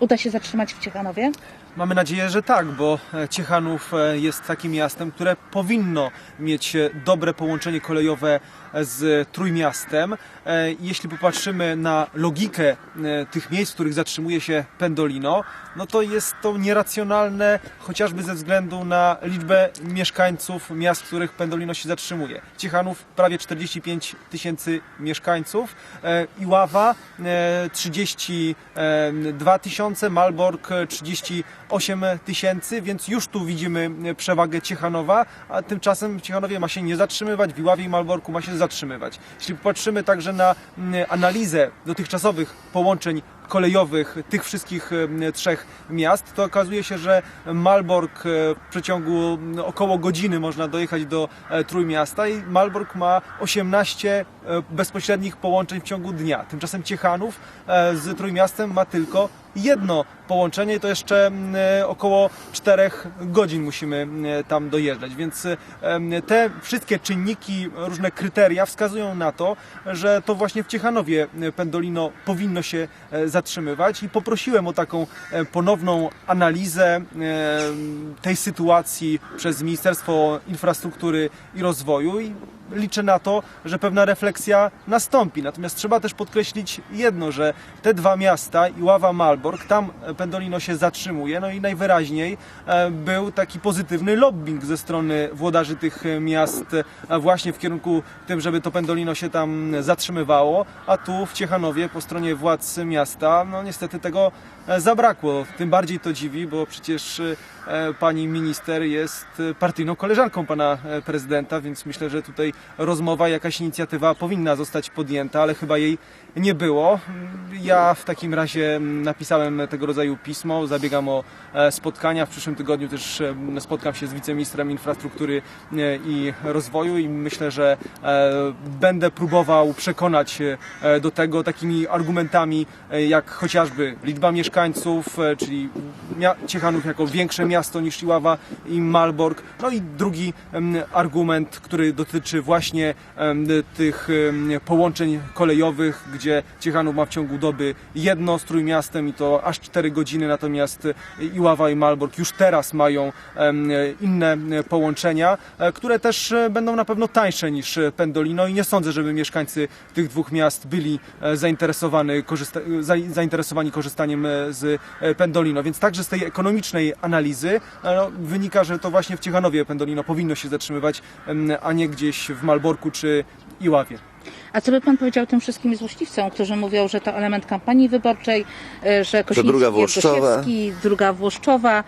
uda się zatrzymać w Ciechanowie? Mamy nadzieję, że tak, bo e, Ciechanów e, jest takim miastem, które powinno mieć e, dobre połączenie kolejowe z Trójmiastem. Jeśli popatrzymy na logikę tych miejsc, w których zatrzymuje się Pendolino, no to jest to nieracjonalne chociażby ze względu na liczbę mieszkańców miast, w których Pendolino się zatrzymuje. Ciechanów prawie 45 tysięcy mieszkańców, Iława 32 tysiące, Malbork 30 8 tysięcy, więc już tu widzimy e, przewagę Ciechanowa, a tymczasem Ciechanowie ma się nie zatrzymywać, Wiławie i Malborku ma się zatrzymywać. Jeśli patrzymy także na mm, analizę dotychczasowych połączeń kolejowych tych wszystkich trzech miast, to okazuje się, że Malbork e, w przeciągu około godziny można dojechać do e, Trójmiasta i Malbork ma 18 e, bezpośrednich połączeń w ciągu dnia. Tymczasem Ciechanów z Trójmiastem ma tylko jedno połączenie i to jeszcze około 4 godzin musimy tam dojeżdżać. Więc te wszystkie czynniki, różne kryteria wskazują na to, że to właśnie w Ciechanowie Pendolino powinno się e, zatrzymywać i poprosiłem o taką e, ponowną analizę e, tej sytuacji przez Ministerstwo Infrastruktury i Rozwoju liczę na to, że pewna refleksja nastąpi. Natomiast trzeba też podkreślić jedno, że te dwa miasta, Iława, Malbork, tam Pendolino się zatrzymuje, no i najwyraźniej e, był taki pozytywny lobbying ze strony włodarzy tych e, miast e, właśnie w kierunku tym, żeby to Pendolino się tam zatrzymywało, a tu w Ciechanowie po stronie władz miasta, no niestety tego e, zabrakło. Tym bardziej to dziwi, bo przecież e, pani minister jest e, partyjną koleżanką pana e, prezydenta, więc myślę, że tutaj rozmowa, jakaś inicjatywa powinna zostać podjęta, ale chyba jej nie było. Ja w takim razie mm, napisałem tego rodzaju pismo, zabiegam o e, spotkania. W przyszłym tygodniu też e, spotkam się z wiceministrem infrastruktury e, i rozwoju i myślę, że e, będę próbował przekonać do tego takimi argumentami, jak chociażby liczba mieszkańców, czyli Ciechanów jako większe miasto niż Iława i Malbork. No i drugi em, argument, który dotyczy właśnie tych połączeń kolejowych, gdzie Ciechanów ma w ciągu doby jedno z Trójmiastem i to aż 4 godziny, natomiast e, Iława i Malbork już teraz mają inne e, połączenia, e, które też będą na pewno tańsze niż Pendolino i nie sądzę, żeby mieszkańcy tych dwóch miast byli zainteresowani, korzysta- za- zainteresowani korzystaniem z Pendolino. Więc także z tej ekonomicznej analizy no, wynika, że to właśnie w Ciechanowie Pendolino powinno się zatrzymywać, a nie gdzieś w Malborku czy Iławie. A co by pan powiedział tym wszystkim złośliwcom, którzy mówią, że to element kampanii wyborczej, e, że Kośnicki druga jest Włoszczowa. Druga Włoszczowa.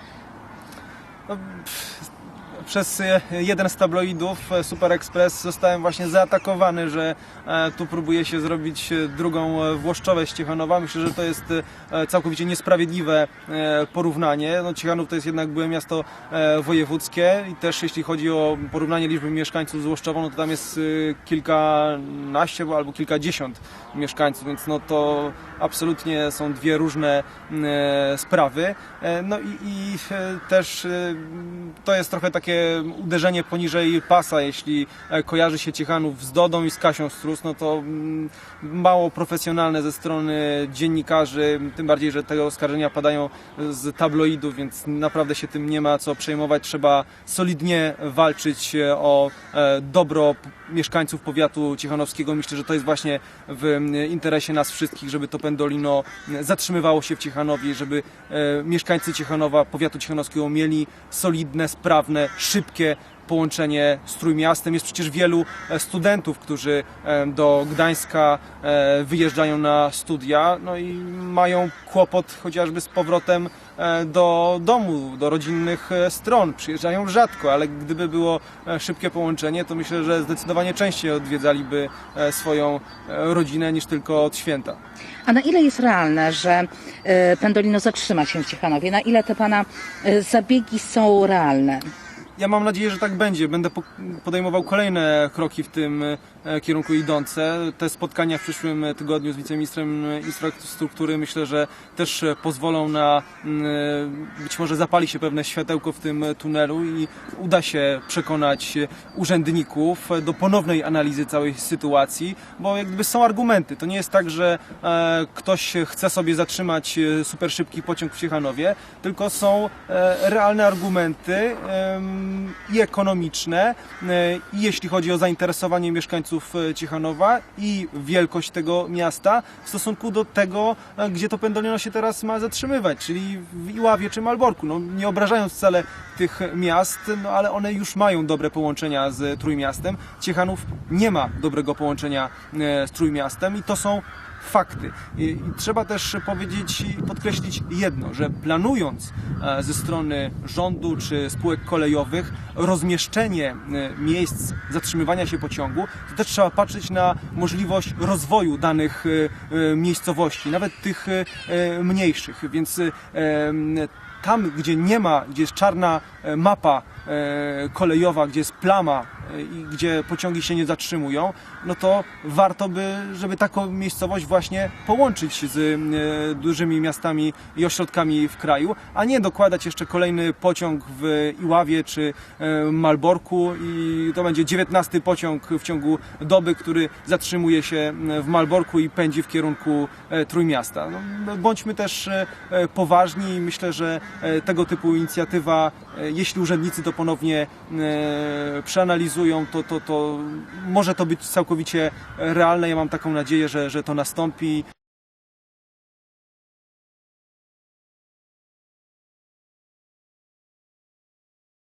No, pff, przez e, jeden z tabloidów e, Super Express zostałem właśnie zaatakowany, że e, tu próbuje się zrobić drugą Włoszczowę z Ciechanowa. Myślę, że to jest całkowicie niesprawiedliwe porównanie. No, Ciechanów to jest jednak byłe miasto wojewódzkie i też jeśli chodzi o porównanie liczby mieszkańców z Włoszczową, no to tam jest kilkanaście albo kilkadziesiąt mieszkańców, więc no to absolutnie są dwie różne sprawy. No i, i też to jest trochę takie uderzenie poniżej pasa, jeśli e, kojarzy się Ciechanów z Dodą i z Kasią Strus, no to mm, mało profesjonalne ze strony dziennikarzy, tym bardziej, że te oskarżenia padają z tabloidów, więc naprawdę się tym nie ma co przejmować. Trzeba solidnie walczyć e, o e, dobro mieszkańców powiatu ciechanowskiego. Myślę, że to jest właśnie w interesie nas wszystkich, żeby to Pendolino zatrzymywało się w Ciechanowie, żeby e, mieszkańcy Ciechanowa, powiatu ciechanowskiego mieli solidne, sprawne, szybkie połączenie z Trójmiastem. Jest przecież wielu e, studentów, którzy do Gdańska e, wyjeżdżają na studia, no i mają kłopot chociażby z powrotem e, do domu, do rodzinnych stron. Przyjeżdżają rzadko, ale gdyby było szybkie połączenie, to myślę, że zdecydowanie częściej odwiedzaliby swoją rodzinę niż tylko od święta. A na ile jest realne, że Pendolino zatrzyma się w Ciechanowie? Na ile te pana zabiegi są realne? Ja mam nadzieję, że tak będzie. Będę po- podejmował kolejne kroki w tym e, kierunku idące. Te spotkania w przyszłym tygodniu z wiceministrem infrastruktury myślę, że też pozwolą na mm, e, być może zapali się pewne światełko w tym tunelu i uda się przekonać urzędników do ponownej analizy całej sytuacji, bo jakby są argumenty. To nie jest tak, że e, ktoś chce sobie zatrzymać super szybki pociąg w Ciechanowie, tylko są realne argumenty i ekonomiczne, e, i jeśli chodzi o zainteresowanie mieszkańców e, Ciechanowa i wielkość tego miasta w stosunku do tego, e, gdzie to pendolino się teraz ma zatrzymywać, czyli w Iławie czy Malborku. No, nie obrażając wcale tych miast, no, ale one już mają dobre połączenia z Trójmiastem. Ciechanów nie ma dobrego połączenia z Trójmiastem i to są fakty. I, I trzeba też powiedzieć podkreślić jedno, że planując e, ze strony rządu czy spółek kolejowych rozmieszczenie e, miejsc zatrzymywania się pociągu, to też trzeba patrzeć na możliwość rozwoju danych e, miejscowości, nawet tych mniejszych. Więc tam, gdzie nie ma, gdzie jest czarna mapa kolejowa, gdzie jest plama i gdzie pociągi się nie zatrzymują, no to warto by, żeby taką miejscowość właśnie połączyć z e, dużymi miastami i ośrodkami w kraju, a nie dokładać jeszcze kolejny pociąg w Iławie czy e, Malborku i to będzie 19 pociąg w ciągu doby, który zatrzymuje się w Malborku i pędzi w kierunku e, Trójmiasta. No, no, bądźmy też e, e, poważni i myślę, że e, tego typu inicjatywa, e, jeśli urzędnicy to ponownie e, przeanalizują, to, to, to może to być całkowicie realne. Ja mam taką nadzieję, że, że to nastąpi.